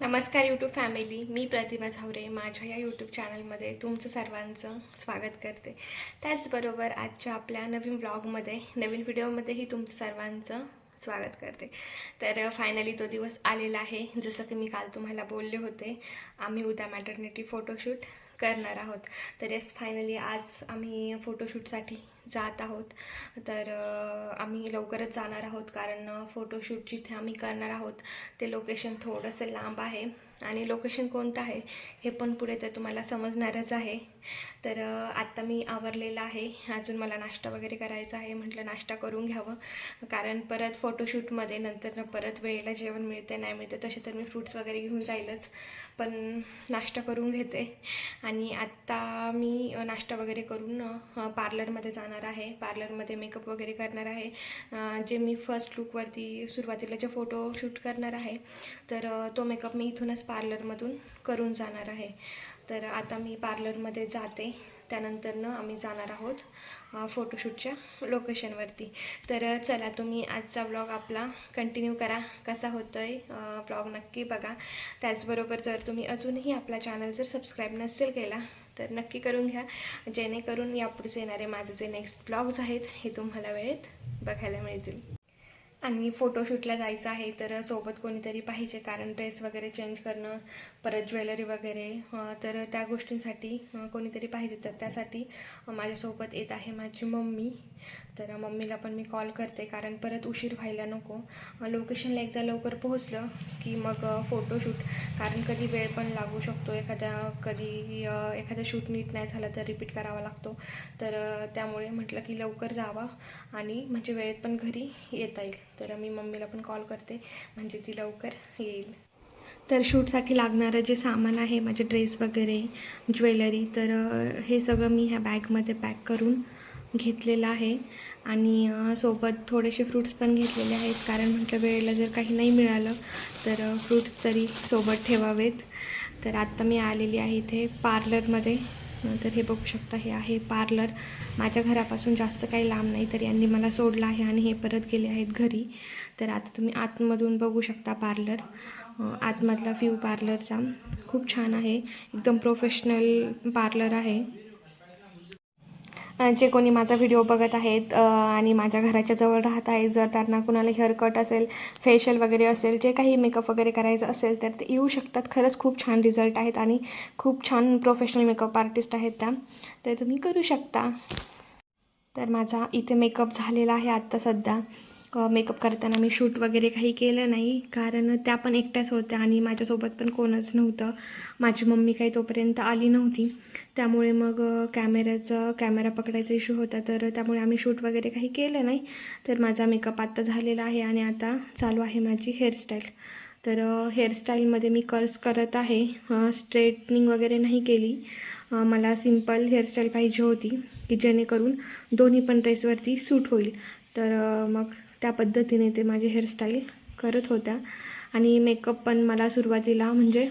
नमस्कार YouTube family मी प्रतिभा झावरे. माझ्या या यूट्यूब चॅनलमध्ये तुमचं सर्वांचं स्वागत करते. त्याचबरोबर आजच्या आपल्या नवीन व्लॉगमध्ये नवीन व्हिडिओमध्येही तुमचं सर्वांचं स्वागत करते. तर फायनली तो दिवस आलेला आहे. जसं की मी काल तुम्हाला बोलले होते आम्ही उद्या मॅटर्निटी फोटोशूट करणार आहोत. तर येस फायनली आज आम्ही फोटोशूटसाठी जात आहोत. तर आम्ही लवकरच जाणार आहोत कारण फोटोशूट जिथे आम्ही करणार आहोत ते लोकेशन थोडंसं लांब आहे. आणि लोकेशन कोणतं आहे हे पण पुढे तर तुम्हाला समजणारच आहे. तर आत्ता मी आवरलेलं आहे. अजून मला नाश्ता वगैरे करायचा आहे म्हटलं नाश्ता करून घ्यावं. कारण परत फोटोशूटमध्ये नंतर परत वेळेला जेवण मिळते नाही मिळते तसे तर मी फ्रूट्स वगैरे घेऊन जाईलच. पण नाश्ता करून घेते. आणि आत्ता मी नाश्ता वगैरे करून पार्लरमध्ये जाणार आहे. पार्लरमध्ये मेकअप वगैरे करणार आहे. जे मी फर्स्ट लुकवरती सुरुवातीला जे फोटो शूट करणार आहे तर तो मेकअप मी इथूनच पार्लरमधून करून जाणार आहे. तर आता मी पार्लरमध्ये जाते. त्यानंतरनं आम्ही जाणार आहोत फोटोशूटच्या लोकेशनवरती. तर चला तुम्ही आजचा ब्लॉग आपला कंटिन्यू करा. कसा होतो आहे ब्लॉग नक्की बघा. त्याचबरोबर जर तुम्ही अजूनही आपला चॅनल जर सबस्क्राईब नसेल केला तर नक्की करून घ्या. जेणेकरून यापुढेच येणारे माझे जे नेक्स्ट ब्लॉग्स आहेत हे तुम्हाला वेळेत बघायला मिळतील. आणि फोटोशूटला जायचं आहे तर सोबत कोणीतरी पाहिजे कारण ड्रेस वगैरे चेंज करणं परत ज्वेलरी वगैरे तर त्या गोष्टींसाठी कोणीतरी पाहिजे. तर त्यासाठी माझ्यासोबत येत आहे माझी मम्मी. तर मम्मीला पण मी कॉल करते कारण परत उशीर व्हायला नको. लोकेशनला एकदा लवकर पोहोचलं की मग फोटोशूट कारण कधी वेळ पण लागू शकतो. एखाद्या कधी एखादा शूट नीट नाही झालं तर रिपीट करावा लागतो. तर त्यामुळे म्हटलं की लवकर जावा आणि म्हणजे वेळेत पण घरी येता येईल. तर मी मम्मीला पण कॉल करते. म्हणजे ती लवकर येईल. तर शूटसाठी लागणारं जे सामान आहे माझे ड्रेस वगैरे ज्वेलरी तर हे सगळं मी ह्या बॅगमध्ये पॅक करून घेतलेलं आहे. आणि सोबत थोडेसे फ्रूट्स पण घेतलेले आहेत. कारण म्हटलं वेळेला जर काही नाही मिळालं तर फ्रूट्स तरी सोबत ठेवावेत. तर आत्ता मी आलेली आहे इथे पार्लरमध्ये तर हे बघू शकता हे आहे पार्लर. माझ्या घरापासून जास्त काही लांब नाही तर यांनी मला सोडलं आहे आणि हे परत गेले आहेत घरी. तर आता तुम्ही आतमधून बघू शकता पार्लर. आतमधला व्ह्यू पार्लरचा खूप छान आहे. एकदम प्रोफेशनल पार्लर आहे. जे कोणी माझा व्हिडिओ बघत आहेत आणि माझ्या घराच्या जवळ राहत आहे जर त्यांना कुणाला हेअरकट असेल फेशियल वगैरे असेल जे काही मेकअप वगैरे करायचं असेल तर ते येऊ शकतात. खरंच खूप छान रिझल्ट आहेत आणि खूप छान प्रोफेशनल मेकअप आर्टिस्ट आहेत त्या. तर तुम्ही करू शकता. तर माझा इथे मेकअप झालेला आहे आत्ता सध्या. मेकअप करताना मी शूट वगैरे काही केलं नाही. कारण त्या पण एकट्याच होत्या आणि माझ्यासोबत पण कोणच नव्हतं. माझी मम्मी काही तोपर्यंत आली नव्हती. त्यामुळे मग कॅमेऱ्याचं कॅमेरा पकडायचा इश्यू होता. तर त्यामुळे आम्ही शूट वगैरे काही केलं नाही. तर माझा मेकअप आत्ता झालेला आहे आणि आता चालू आहे माझी हेअरस्टाईल तर हेअरस्टाईलमध्ये मी कर्स करत आहे. स्ट्रेटनिंग वगैरे नाही केली. मला सिंपल हेअरस्टाईल पाहिजे होती की जेणेकरून दोन्ही पण ड्रेसवरती सूट होईल. तर मग त्या पद्धतीने ते माझे हेअरस्टाईल करत होत्या. आणि मेकअप पण मला सुरुवातीला म्हणजे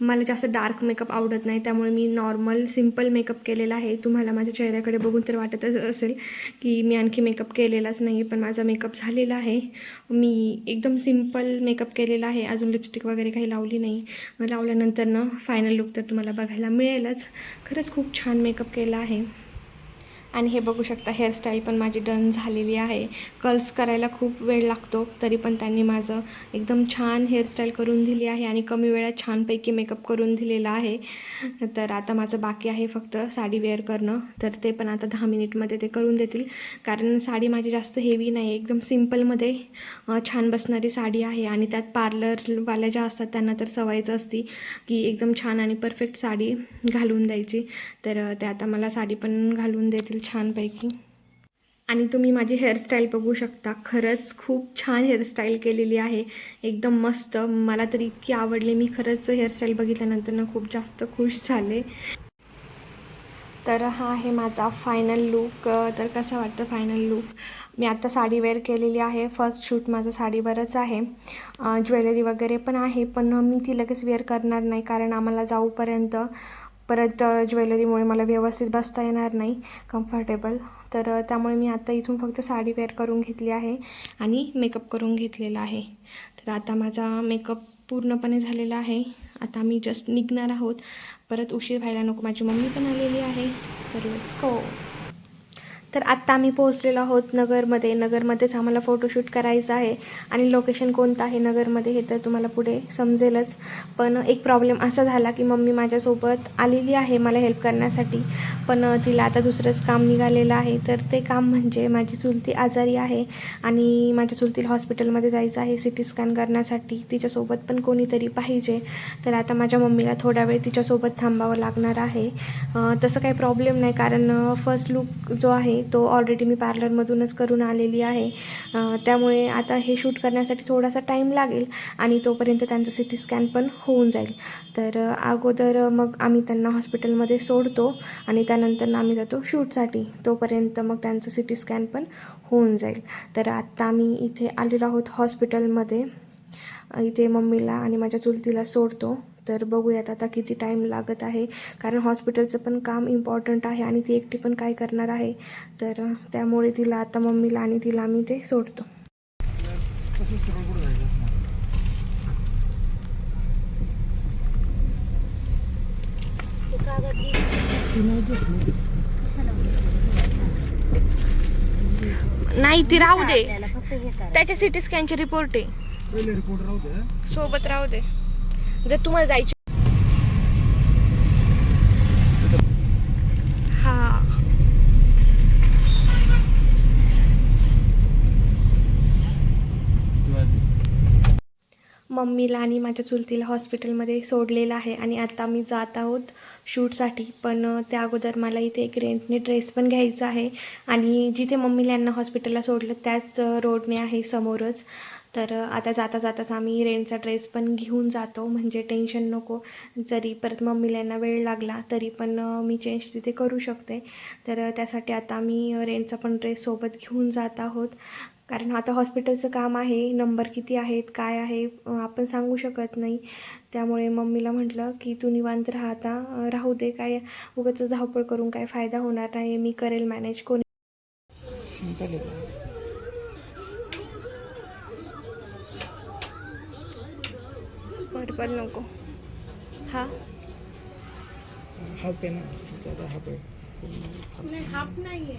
मला जास्त डार्क मेकअप आवडत नाही. त्यामुळे मी नॉर्मल सिंपल मेकअप केलेला आहे. तुम्हाला माझ्या चेहऱ्याकडे बघून तर वाटतच असेल की मी आणखी मेकअप केलेलाच नाही पण माझा मेकअप झालेला आहे. मी एकदम सिंपल मेकअप केलेला आहे. अजून लिपस्टिक वगैरे काही लावली नाही. मग लावल्यानंतर ना फायनल लुक तर तुम्हाला बघायला मिळेलच. खरंच खूप छान मेकअप केला आहे. आणि हे बघू शकता हेअरस्टाईल पण माझी डन झालेली आहे. कर्ल्स करायला खूप वेळ लागतो तरी पण त्यांनी माझं एकदम छान हेअरस्टाईल करून दिली आहे आणि कमी वेळात छानपैकी मेकअप करून दिलेला आहे. तर आता माझं बाकी आहे फक्त साडी वेअर करणं. तर ते पण आता दहा मिनिटमध्ये ते करून देतील. कारण साडी माझी जास्त हेवी नाही एकदम सिम्पलमध्ये छान बसणारी साडी आहे. आणि त्यात पार्लरवाल्या ज्या असतात त्यांना तर सवयच असती की एकदम छान आणि परफेक्ट साडी घालून द्यायची. तर ते आता मला साडी पण घालून देतील. छानपैकी. आणि तुम्ही माझी हेअरस्टाईल बघू शकता. खरंच खूप छान हेअरस्टाईल केलेली आहे. एकदम मस्त. मला तर इतकी आवडली. मी खरंच हेअरस्टाईल बघितल्यानंतर ना खूप जास्त खुश झाले. तर हा आहे माझा फायनल लूक तर कसा वाटतं फायनल लूक मी आता साडी वेअर केलेली आहे. फर्स्ट शूट माझं साडीवरच आहे. ज्वेलरी वगैरे पण आहे. पण मी ती लगेच वेअर करणार नाही. कारण आम्हाला जाऊपर्यंत परत ज्वेलरीमुळे मला व्यवस्थित बसता येणार नाही कम्फर्टेबल तर त्यामुळे मी आता इथून फक्त साडी वेअर करून घेतली आहे आणि मेकअप करून घेतलेला आहे. तर आता माझा मेकअप पूर्णपणे झालेला आहे. आता आम्ही जस्ट निघणार आहोत. परत उशीर व्हायला नको. माझी मम्मी पण आलेली आहे. तर लेट्स गो तर आत्ता आम्ही पोहोचलेलो आहोत नगरमध्ये. नगरमध्येच आम्हाला फोटोशूट करायचं आहे. आणि लोकेशन कोणतं आहे नगरमध्ये हे तर तुम्हाला पुढे समजेलच. पण एक प्रॉब्लेम असा झाला की मम्मी माझ्यासोबत आलेली आहे मला हेल्प करण्यासाठी. पण तिला आता दुसरंच काम निघालेलं आहे. तर ते काम म्हणजे माझी चुलती आजारी आहे. आणि माझ्या चुलतीला हॉस्पिटलमध्ये जायचं आहे सी टी स्कॅन करण्यासाठी. तिच्यासोबत पण कोणीतरी पाहिजे. तर आता माझ्या मम्मीला थोडा वेळ तिच्यासोबत थांबावं लागणार आहे. तसं काही प्रॉब्लेम नाही कारण फर्स्ट लुक जो आहे तो ऑलरेडी मी पार्लरमधूनच करून आलेली आहे. त्यामुळे आता हे शूट करण्यासाठी थोडासा टाईम लागेल आणि तोपर्यंत त्यांचं सी टी स्कॅन पण होऊन जाईल. तर अगोदर मग आम्ही त्यांना हॉस्पिटलमध्ये सोडतो आणि त्यानंतर आम्ही जातो शूटसाठी तोपर्यंत मग त्यांचं सी टी स्कॅन पण होऊन जाईल. तर आत्ता आम्ही इथे आलेलो आहोत हॉस्पिटलमध्ये इथे मम्मीला आणि माझ्या चुलतीला सोडतो. तर बघूयात आता किती टाईम लागत आहे. कारण हॉस्पिटलचं पण काम इम्पॉर्टंट आहे आणि ती एकटी पण काय करणार आहे. तर त्यामुळे तिला आता मम्मीला आणि तिला आम्ही ते सोडतो. नाही ती राहू दे. हे त्याच्या सिटी स्कॅनची रिपोर्ट आहे. सोबत राहू दे. जर तुम्हाला जायची मम्मीला आणि माझ्या चुलतीला हॉस्पिटलमध्ये सोडलेलं आहे आणि आता मी जात आहोत शूटसाठी. पण त्या अगोदर मला इथे एक रेंटने ड्रेस पण घ्यायचा आहे. आणि जिथे मम्मीला यांना हॉस्पिटलला सोडलं त्याच रोडने आहे समोरच. तर आता जाता जाताच आम्ही रेंटचा ड्रेस पण घेऊन जातो म्हणजे टेन्शन नको. जरी परत मम्मीला यांना वेळ लागला तरी पण मी चेंज तिथे करू शकते. तर त्यासाठी आता आम्ही रेंटचा पण ड्रेस सोबत घेऊन जात आहोत. कारण आता हॉस्पिटलचं काम आहे नंबर किती आहेत काय आहे आपण सांगू शकत नाही. त्यामुळे मम्मीला म्हटलं की तू निवांत राहता राहू दे काय उगाच धावपळ करून काय फायदा होणार नाही मी करेल मॅनेज कोणी आहे बरोबर नको हा। हाफ आहे ना ज्यादा हाफ आहे हाफ नाहीये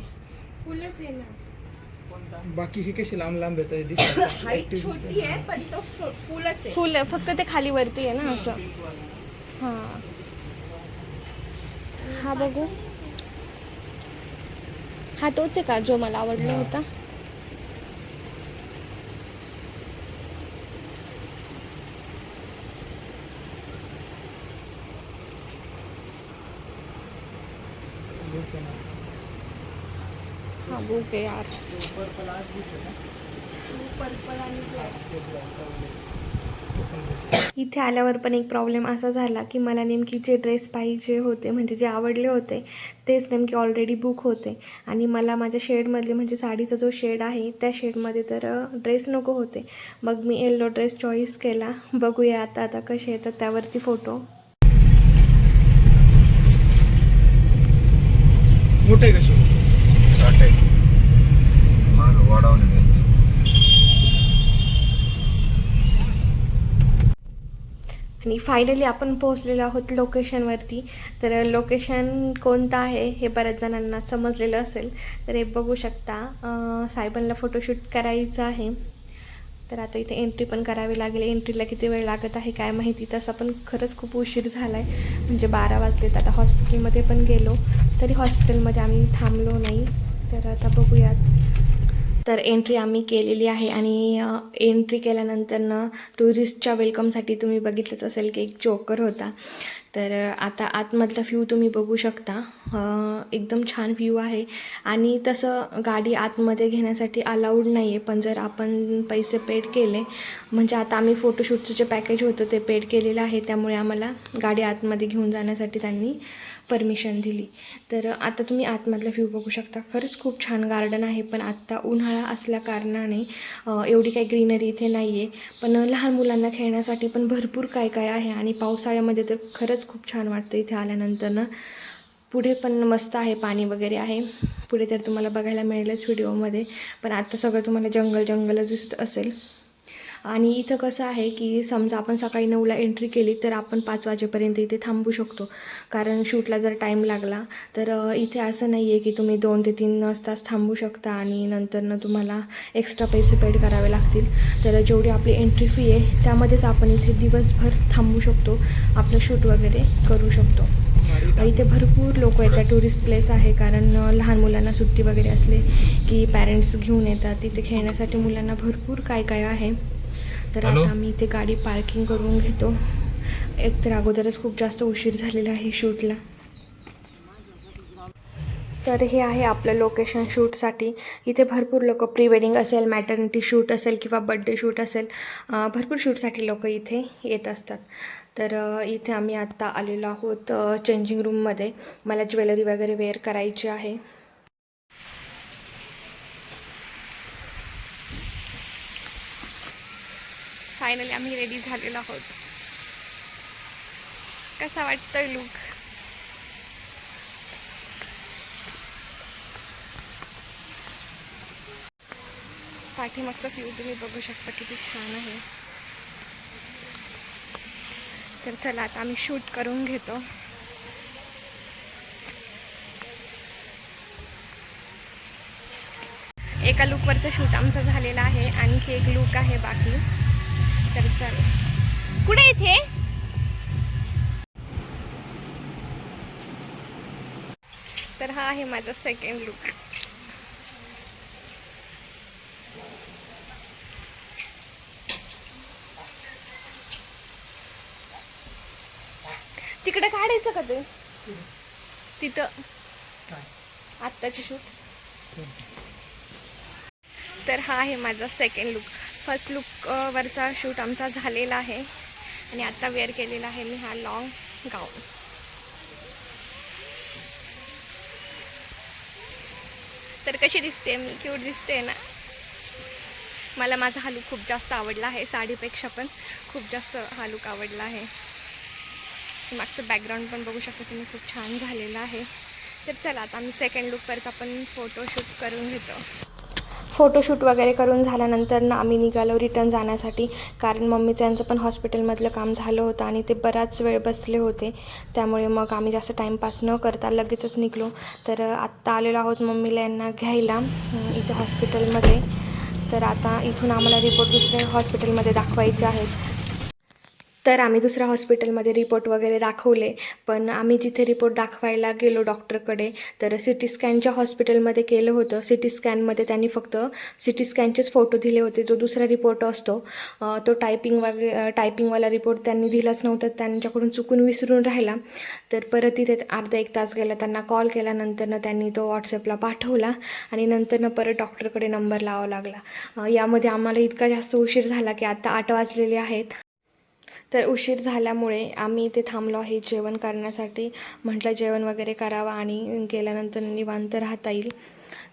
फुलच आहे ना बाकी हे कसे लांब लांब येत आहे छोटी आहे पण तो फुलच आहे फुल फक्त ते खाली वरती आहे ना असं। हां। हा बघू। हा तोच आहे का जो मला आवडला. होता? बुक आहे यार. इथे आल्यावर पण एक प्रॉब्लेम असा झाला की मला नेमकी जे ड्रेस पाहिजे होते म्हणजे जे आवडले होते तेच नेमके ऑलरेडी बुक होते. आणि मला माझ्या शेडमधले म्हणजे साडीचा जो शेड आहे त्या शेडमध्ये तर ड्रेस नको होते. मग मी येल्लो ड्रेस चॉईस केला. बघूया आता आता कसे येतात त्यावरती फोटो मोठं आहे. वाढवले शो आणि फायनली आपण पोहोचलेलो आहोत लोकेशनवरती तर लोकेशन कोणतं आहे हे बऱ्याच जणांना समजलेलं असेल. तर हे बघू शकता सायबनला फोटोशूट करायचं आहे. तर आता इथे एंट्री पण करावी लागेल. एंट्रीला किती वेळ लागत आहे काय माहिती? तसं पण खरंच खूप उशीर झाला आहे म्हणजे बारा वाजलेत. आता हॉस्पिटलमध्ये पण गेलो. तरी हॉस्पिटलमध्ये आम्ही थांबलो नाही. तर आता बघूयात. तर एंट्री आम्ही केलेली आहे आणि एंट्री केल्यानंतरनं टुरिस्टच्या वेलकमसाठी तुम्ही बघितलंच असेल की एक जोकर होता. तर आता आतमधला व्ह्यू तुम्ही बघू शकता. एकदम छान व्ह्यू आहे. आणि तसं गाडी आतमध्ये घेण्यासाठी अलाउड नाही आहे पण जर आपण पैसे पेड केले म्हणजे आता आम्ही फोटोशूटचं जे पॅकेज होतं ते पेड केलेलं आहे त्यामुळे आम्हाला गाडी आतमध्ये घेऊन जाण्यासाठी त्यांनी परमिशन दिली. तर आता तुम्ही आतमधला व्ह्यू बघू शकता. खरंच खूप छान गार्डन आहे पण आत्ता उन्हाळा असल्या कारणाने एवढी काही ग्रीनरी इथे नाही आहे पण लहान मुलांना खेळण्यासाठी पण भरपूर काय काय आहे आणि पावसाळ्यामध्ये तर खरंच खूप छान वाटतं इथे आल्यानंतरनं पुढे पण मस्त आहे पाणी वगैरे आहे. पुढे तर तुम्हाला बघायला मिळेलच व्हिडिओमध्ये पण आत्ता सगळं तुम्हाला जंगल जंगलच दिसत असेल. आणि इथं कसं आहे की समजा आपण सकाळी नऊला एंट्री केली तर आपण पाच वाजेपर्यंत इथे थांबू शकतो. कारण शूटला जर टाईम लागला तर इथे असं नाही आहे की तुम्ही दोन ते तीन तास थांबू शकता आणि नंतरनं तुम्हाला एक्स्ट्रा पैसे पेड करावे लागतील. तर जेवढी आपली एंट्री फी आहे त्यामध्येच आपण इथे दिवसभर थांबू शकतो. आपलं शूट वगैरे करू शकतो. इथे भरपूर लोक येतात टुरिस्ट प्लेस आहे. कारण लहान मुलांना सुट्टी वगैरे असले की पॅरेंट्स घेऊन येतात. तिथे खेळण्यासाठी मुलांना भरपूर काय काय आहे. तर? आता आम्ही इथे गाडी पार्किंग करून घेतो. एक तर अगोदरच खूप जास्त उशीर झालेला आहे शूटला. तर हे आहे आपलं लोकेशन शूटसाठी इथे भरपूर लोक प्री वेडिंग असेल मॅटर्निटी शूट असेल किंवा बड्डे शूट असेल भरपूर शूटसाठी लोक इथे येत असतात. तर इथे आम्ही आत्ता आलेलो आहोत चेंजिंग रूममध्ये मला ज्वेलरी वगैरे वेअर करायची आहे. फायनली आम्ही रेडी झालेलो आहोत. कसा वाटतोय लुक पाठीमागचा व्ह्यू तुम्ही बघू शकता किती छान आहे. तर चला आता आम्ही शूट करून घेतो. एका लुकवरचं शूट आमचं झालेलं आहे. आणखी एक लुक आहे बाकी. तर चल कुठे इथे तर हा आहे माझा सेकंड लुक तिकडे काढायचं का ते? तिथं. आत्ताची शूट तर हा आहे माझा सेकंड लुक फर्स्ट लुकवरचा शूट आमचा झालेला आहे. आणि आत्ता वेअर केलेला आहे मी हा लाँग गाऊन तर कशी दिसते मी क्यूट दिसते ना? मला माझा हा लुक खूप जास्त आवडला आहे साडीपेक्षा पण खूप जास्त हा लुक आवडला आहे. मागचं बॅकग्राऊंड पण बघू शकता तुम्ही खूप छान झालेलं आहे. तर चला आता आम्ही सेकंड लुकवरचा पण फोटोशूट करून घेतो. फोटोशूट वगैरे करून झाल्यानंतर ना आम्ही निघालो रिटर्न जाण्यासाठी. कारण मम्मीचं यांचं पण हॉस्पिटलमधलं काम झालं होतं आणि ते बराच वेळ बसले होते. त्यामुळे मग आम्ही जास्त टाईमपास न करता लगेचच निघलो. तर आत्ता आलेलो आहोत मम्मीला यांना घ्यायला इथे हॉस्पिटलमध्ये. तर आता इथून आम्हाला रिपोर्ट दुसऱ्या हॉस्पिटलमध्ये दाखवायचे आहेत. तर आम्ही दुसऱ्या हॉस्पिटलमध्ये रिपोर्ट वगैरे दाखवले. पण आम्ही तिथे रिपोर्ट दाखवायला गेलो डॉक्टरकडे तर सी टी स्कॅनच्या हॉस्पिटलमध्ये केलं होतं. सी टी स्कॅनमध्ये त्यांनी फक्त सी टी स्कॅनचेच फोटो दिले होते. जो दुसरा रिपोर्ट असतो तो टायपिंग वगैरे टायपिंगवाला रिपोर्ट त्यांनी दिलाच नव्हता. त्यांच्याकडून चुकून विसरून राहिला. तर परत तिथे अर्धा एक तास गेला. त्यांना कॉल केल्यानंतरनं त्यांनी तो व्हॉट्सअपला पाठवला आणि नंतरनं परत डॉक्टरकडे नंबर लावावा लागला. यामध्ये आम्हाला इतका जास्त उशीर झाला की आत्ता आठ वाजलेले आहेत. तर उशीर झाल्यामुळे आम्ही इथे थांबलो आहे जेवण करण्यासाठी. म्हटलं जेवण वगैरे करावं आणि गेल्यानंतर निवांत राहता येईल.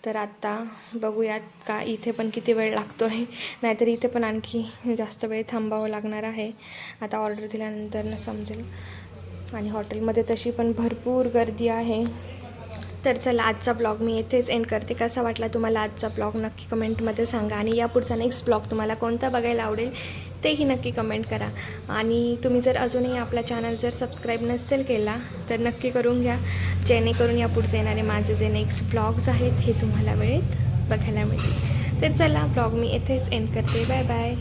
तर आत्ता बघूयात का इथे पण किती वेळ लागतो आहे नाहीतर इथे पण आणखी जास्त वेळ थांबावं लागणार आहे. आता ऑर्डर दिल्यानंतर न समजेल. आणि हॉटेलमध्ये तशी पण भरपूर गर्दी आहे. तर चला आजचा ब्लॉग मी येथेच एंड करते. कसा वाटला तुम्हाला आजचा ब्लॉग नक्की कमेंटमध्ये सांगा. आणि यापुढचा नेक्स्ट ब्लॉग तुम्हाला कोणता बघायला आवडेल तेही नक्की कमेंट करा. आणि तुम्ही जर अजूनही आपला चॅनल जर सबस्क्राईब नसेल केला तर नक्की करून घ्या. जेणेकरून यापुढचे येणारे माझे जे नेक्स्ट ब्लॉग्स आहेत हे तुम्हाला वेळेत बघायला मिळतील. तर चला ब्लॉग मी येथेच एंड करते. Bye bye